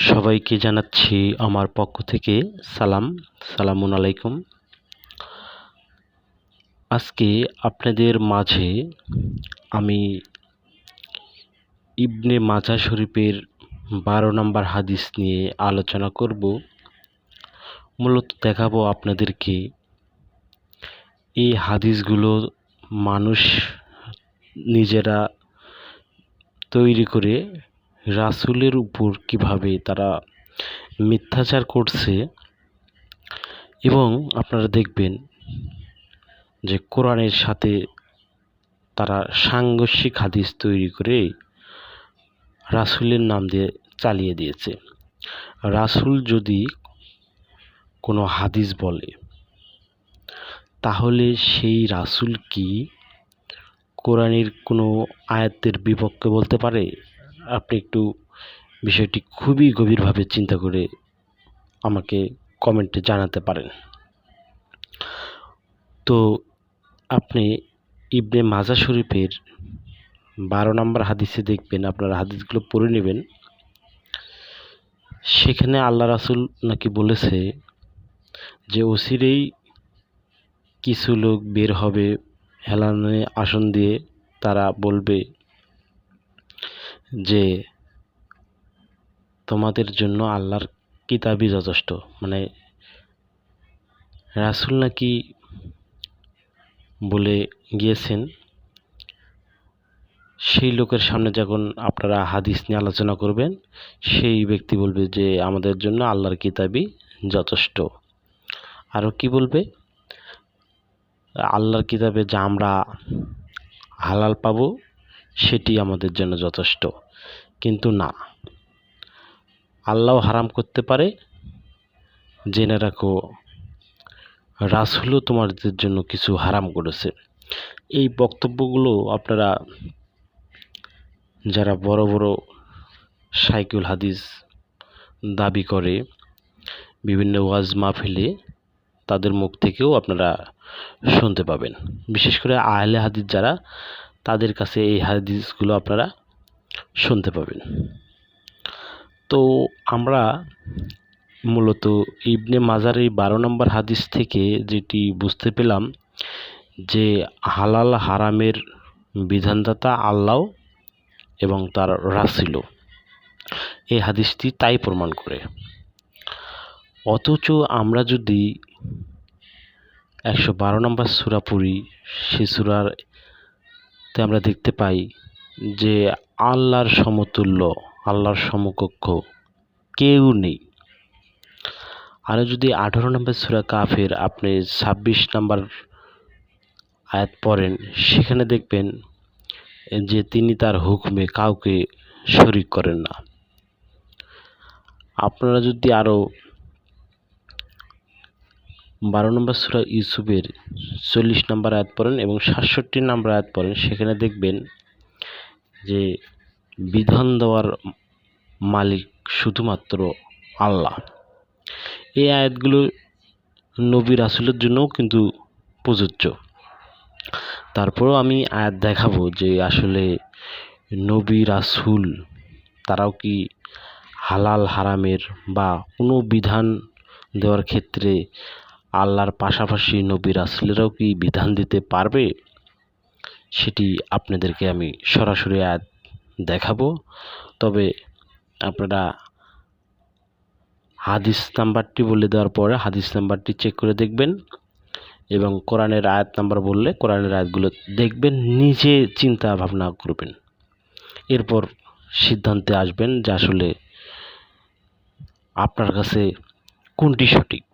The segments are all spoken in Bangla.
সবাইকে জানাচ্ছি আমার পক্ষ থেকে সালাম, সালামুন আলাইকুম। আজকে আপনাদের মাঝে আমি ইবনে মাজা শরীফের বারো নম্বর হাদিস নিয়ে আলোচনা করব। মূলত দেখাবো আপনাদেরকে এই হাদিসগুলো মানুষ নিজেরা তৈরি করে রাসূলের উপর কীভাবে তারা মিথ্যাচার করছে এবং আপনারা দেখবেন যে কোরআনের সাথে তারা সাংঘর্ষিক হাদিস তৈরি করে রাসূলের নাম দিয়ে চালিয়ে দিয়েছে। রাসূল যদি কোনো হাদিস বলে, তাহলে সেই রাসূল কি কোরআনের কোনো আয়াতের বিপক্ষে বলতে পারে? আপনি একটু বিষয়টি খুবই গভীরভাবে চিন্তা করে আমাকে কমেন্টে জানাতে পারেন। তো আপনি ইবনে মাজা শরীফের বারো নম্বর হাদিসে দেখবেন, আপনারা হাদিসগুলো পড়ে নেবেন। সেখানে আল্লাহ রাসুল নাকি বলেছে যে অসিরেই কিছু লোক বের হবে হেলানে আসন দিয়ে, তারা বলবে যে তোমাদের জন্য আল্লাহর কিতাবই যথেষ্ট। মানে রাসুল নাকি বলে গিয়েছেন, সেই লোকের সামনে যখন আপনারা হাদিস নিয়ে আলোচনা করবেন, সেই ব্যক্তি বলবে যে আমাদের জন্য আল্লাহর কিতাবই যথেষ্ট। আরও কি বলবে? আল্লাহর কিতাবে যা আমরা হালাল পাবো সেটি আমাদের জন্য যথেষ্ট। কিন্তু না। আল্লাহ হারাম করতে পারে। জেনে রাখো, রাসুলও তোমাদের জন্য কিছু হারাম করেছে। এই বক্তব্যগুলো আপনারা, যারা বড় বড় সাইকুল হাদিস দাবি করে, বিভিন্ন ওয়াজ মাহফিলে, তাদের মুখ থেকেও আপনারা শুনতে পাবেন। বিশেষ করে আহলে হাদিস যারা তাদের কাছে এই হাদিসগুলো আপনারা শুনতে পাবেন। তো আমরা মূলত ইবনে মাজার এই বারো নম্বর হাদিস থেকে যেটি বুঝতে পেলাম যে হালাল হারামের বিধানদাতা আল্লাহ এবং তার রাসিল। এই হাদিসটি তাই প্রমাণ করে। অথচ আমরা যদি একশো বারো নম্বর সুরা পড়ি, সে সুরাতে আমরা দেখতে পাই যে আল্লাহর সমতুল্য, আল্লাহর সমকক্ষ কেউ নেই। আরও যদি আঠারো নম্বর সুরা কাফের আপনি ছাব্বিশ নম্বর আয়াত পড়েন, সেখানে দেখবেন যে তিনি তার হুকমে কাউকে শরিক করেন না। আপনারা যদি আরও বারো নম্বর সুরা ইউসুফের চল্লিশ নম্বর আয়াত পড়েন এবং সাতষট্টি নম্বর আয়াত পড়েন। সেখানে দেখবেন যে বিধান দেওয়ার মালিক শুধুমাত্র আল্লাহ। এই আয়াতগুলো নবী রাসুলের জন্যও কিন্তু প্রযোজ্য। তারপরেও আমি আয়াত দেখাবো যে আসলে নবী রাসুল তারাও কি হালাল হারামের বা কোনো বিধান দেওয়ার ক্ষেত্রে আল্লাহর পাশাপাশি নবী রাসুলেরাও কি বিধান দিতে পারবে? সেটি আপনাদেরকে আমি সরাসরি আয়াত দেখাবো। তবে আপনারা হাদিস নাম্বারটি বলে দেওয়ার পরে হাদিস নাম্বারটি চেক করে দেখবেন এবং কোরআনের আয়াত নাম্বার বললে কোরআনের আয়াতগুলো দেখবেন, নিজে চিন্তা ভাবনা করবেন। এরপর সিদ্ধান্তে আসবেন যে আসলে আপনার কাছে কোনটি সঠিক।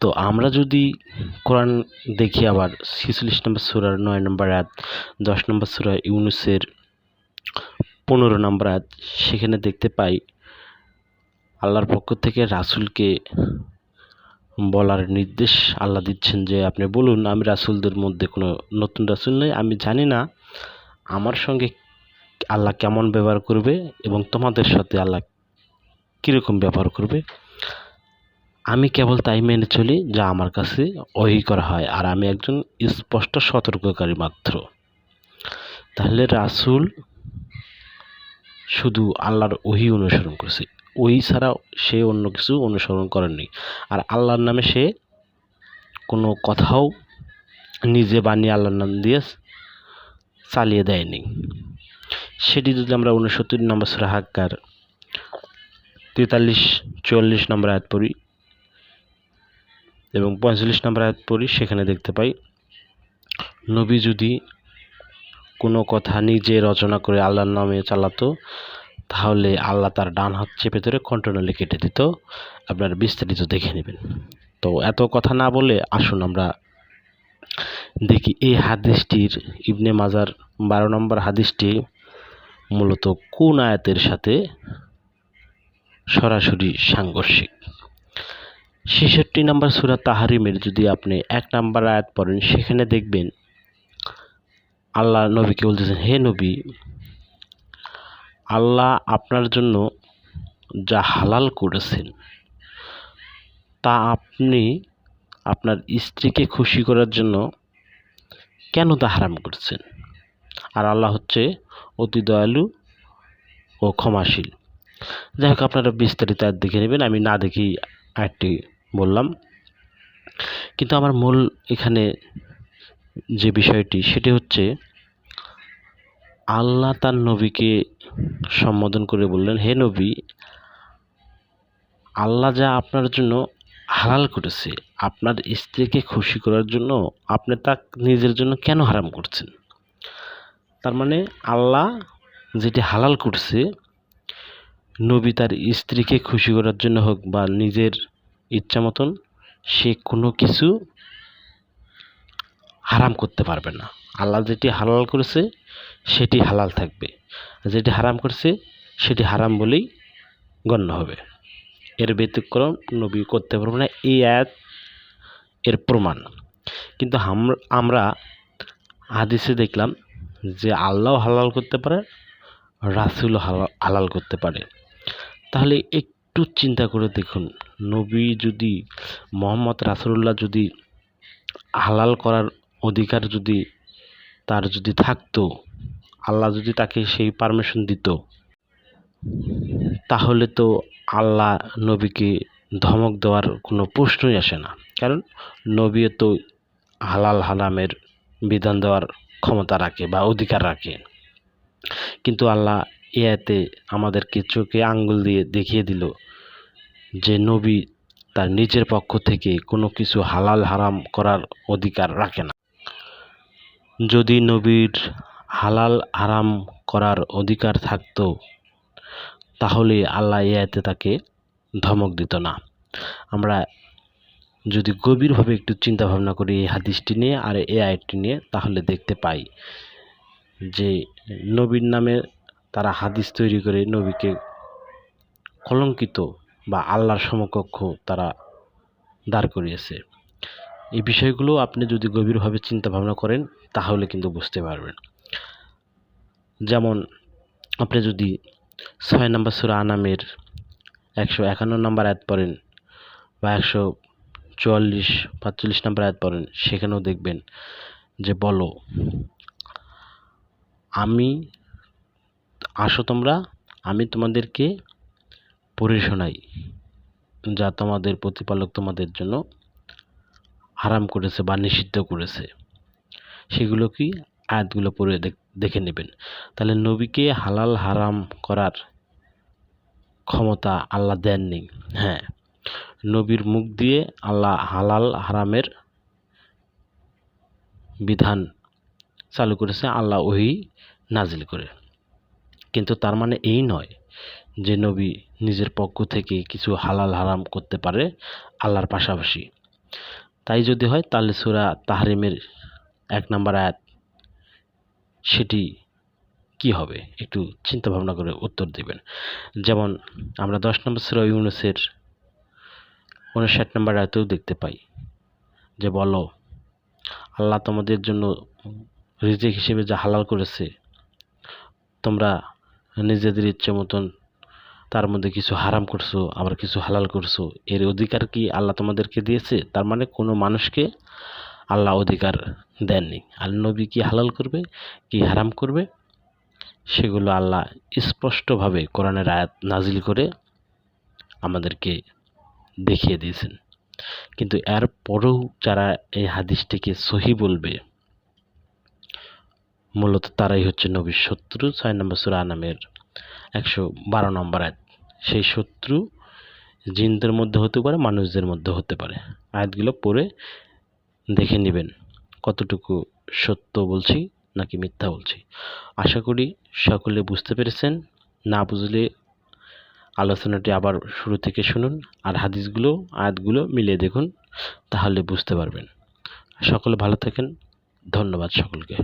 তো আমরা যদি কোরআন দেখি আবার ছিচল্লিশ নম্বর সুরার নয় নম্বর আয়াত, দশ নম্বর সুরা ইউনুসের পনেরো নম্বর আয়াত, সেখানে দেখতে পাই আল্লাহর পক্ষ থেকে রাসুলকে বলার নির্দেশ আল্লাহ দিচ্ছেন যে, আপনি বলুন, আমি রাসুলদের মধ্যে কোনো নতুন রাসুল নেই, আমি জানি না আমার সঙ্গে আল্লাহ কেমন ব্যবহার করবে এবং তোমাদের সাথে আল্লাহ কীরকম ব্যবহার করবে। আমি কেবল তাই মেনে চলি যা আমার কাছে ওহি করা হয়, আর আমি একজন স্পষ্ট সতর্ককারী মাত্র। তাহলে রাসুল শুধু আল্লাহর ওহি অনুসরণ করছে। ওই ছাড়া সে অন্য কিছু অনুসরণ করেনি আর আল্লাহর নামে সে কোনো কথাও নিজে বানিয়ে আল্লাহর নাম দিয়ে চালিয়ে দেয়নি। সেটি যদি আমরা উনসত্তর নম্বর সুরা হাক্কার তেতাল্লিশ, চুয়াল্লিশ নম্বর আয়াত পড়ি এবং পঁয়তাল্লিশ নম্বর আয়াত পড়ি, সেখানে দেখতে পাই, নবী যদি কোনো কথা নিজে রচনা করে আল্লাহর নামে চালাতো, তাহলে আল্লাহ তার ডান হাত চেপে ধরে কন্ট্রোনালি কেটে দিত। আপনারা বিস্তারিত দেখে নেবেন। তো এত কথা না বলে আসুন আমরা দেখি এই হাদিসটির ইবনে মাজার বারো নম্বর হাদিসটি মূলত কোন আয়াতের সাথে সরাসরি সাংঘর্ষিক। ছেষট্টি নম্বর সুরা তাহারিমের যদি আপনি এক নম্বর আয়াত পড়েন, সেখানে দেখবেন আল্লাহ নবীকে বলতেছেন, হে নবী, আল্লাহ আপনার জন্য যা হালাল করেছেন, তা আপনি আপনার স্ত্রীকে খুশি করার জন্য কেন তা হারাম করছেন? আর আল্লাহ হচ্ছে অতি দয়ালু ও ক্ষমাশীল। যাই হোক, আপনারা বিস্তারিত আর দেখে নেবেন। আমি না দেখি আরেকটি বললাম। কিন্তু আমার মূল এখানে যে বিষয়টি, সেটি হচ্ছে আল্লাহ তার নবীকে সম্বোধন করে বললেন, হে নবী, আল্লাহ যা আপনার জন্য হালাল করেছে, আপনার স্ত্রীকে খুশি করার জন্য আপনি তা নিজের জন্য কেন হারাম করছেন? তার মানে আল্লাহ যেটি হালাল করছে, নবী তার স্ত্রীকে খুশি করার জন্য হোক বা নিজের ইচ্ছা মতন সে কোনো কিছু হারাম করতে পারবে না। আল্লাহ যেটি হালাল করেছে, সেটি হালাল থাকবে। যেটি হারাম করছে, সেটি হারাম বলেই গণ্য হবে। এর ব্যতিক্রম নবী করতে পারবে না, এই আয়াত এর প্রমাণ। কিন্তু আমরা হাদিসে দেখলাম যে আল্লাহ হালাল করতে পারে, রাসুল হালাল করতে পারে। তাহলে একটু চিন্তা করে দেখুন নবী যদি, মোহাম্মদ রাসুল্লাহ যদি হালাল করার অধিকার যদি তার যদি থাকতো, আল্লাহ যদি তাকে সেই পারমিশন দিত, তাহলে তো আল্লাহ নবীকে ধমক দেওয়ার কোনো প্রশ্নই আসে না। কারণ নবী তো হালাল হারামের বিধান দেওয়ার ক্ষমতা রাখে বা অধিকার রাখে। কিন্তু আল্লাহ এতে আমাদেরকে চোখে আঙ্গুল দিয়ে দেখিয়ে দিল যে নবী তার নিজের পক্ষ থেকে কোনো কিছু হালাল, হারাম করার অধিকার রাখে না। যদি নবীর হালাল, হারাম করার অধিকার থাকতো, তাহলে আল্লাহ এ আয়তে তাকে ধমক দিত না। আমরা যদি গভীরভাবে একটু চিন্তা ভাবনা করি এই হাদিসটি নিয়ে আর এ আয়টি নিয়ে, তাহলে দেখতে পাই যে নবীর নামে তারা হাদিস তৈরি করে নবীকে কলঙ্কিত বা আল্লাহর সমকক্ষ তারা দাঁড় করিয়েছে। এই বিষয়গুলো আপনি যদি গভীরভাবে চিন্তা ভাবনা করেন, তাহলে কিন্তু বুঝতে পারবেন। যেমন আপনি যদি ছয় নম্বর সুরা আনামের একশো একান্ন নম্বর আয়াত পড়েন বা একশো চুয়াল্লিশ, পাঁচচল্লিশ নম্বর আয়াত পড়েন, সেখানেও দেখবেন যে বলো, আমি আসো তোমরা, আমি তোমাদেরকে পড়ে শোনাই, যা তোমাদের প্রতিপালক তোমাদের জন্য হারাম করেছে বা নিষিদ্ধ করেছে। সেগুলো কি? আয়াতগুলো পড়ে দেখে নেবেন। তাহলে নবীকে হালাল হারাম করার ক্ষমতা আল্লাহ দেননি। হ্যাঁ নবীর মুখ দিয়ে আল্লাহ হালাল হারামের বিধান চালু করেছে, আল্লাহ ওহি নাজিল করে। কিন্তু তার মানে এই নয় যে নবী নিজের পক্ষ থেকে কিছু হালাল হারাম করতে পারে আল্লাহর পাশাপাশি। তাই যদি হয়, তাহলে সুরা তাহারিমের এক নম্বর আয়াত, সেটি কি হবে? একটু চিন্তা ভাবনা করে উত্তর দিবেন। যেমন, আমরা দশ নম্বর সুরা ইউনুসের উনষাট নম্বর আয়াতেও দেখতে পাই যে বলো, আল্লাহ তোমাদের জন্য রিজিক হিসেবে যা হালাল করেছে, তোমরা নিজেদের ইচ্ছে মতন তার মধ্যে কিছু হারাম করছ, আবার কিছু হালাল করছ, এর অধিকার কি আল্লাহ তোমাদেরকে দিয়েছে? তার মানে কোনো মানুষকে আল্লাহ অধিকার দেননি। আর নবী কি হালাল করবে, কি হারাম করবে? সেগুলো আল্লাহ স্পষ্টভাবে কোরআনের আয়াত নাজিল করে আমাদেরকে দেখিয়ে দিয়েছেন। কিন্তু এর পরেও যারা এই হাদিসটিকে সহি বলবে, মূলত তারাই হচ্ছে নবীর শত্রু, ছয় নম্বর সুরা নামের একশো বারো নম্বর আয়াত। সেই শত্রু জিনদের মধ্যে হতে পারে, মানুষদের মধ্যে হতে পারে। আয়াতগুলো পড়ে দেখে নেবেন কতটুকু সত্য বলছি নাকি মিথ্যা বলছি। আশা করি সকলে বুঝতে পেরেছেন। না বুঝলে আলোচনাটি আবার শুরু থেকে শুনুন আর হাদিসগুলো, আয়াতগুলো মিলিয়ে দেখুন, তাহলে বুঝতে পারবেন। সকলে ভালো থাকেন। ধন্যবাদ সকলকে।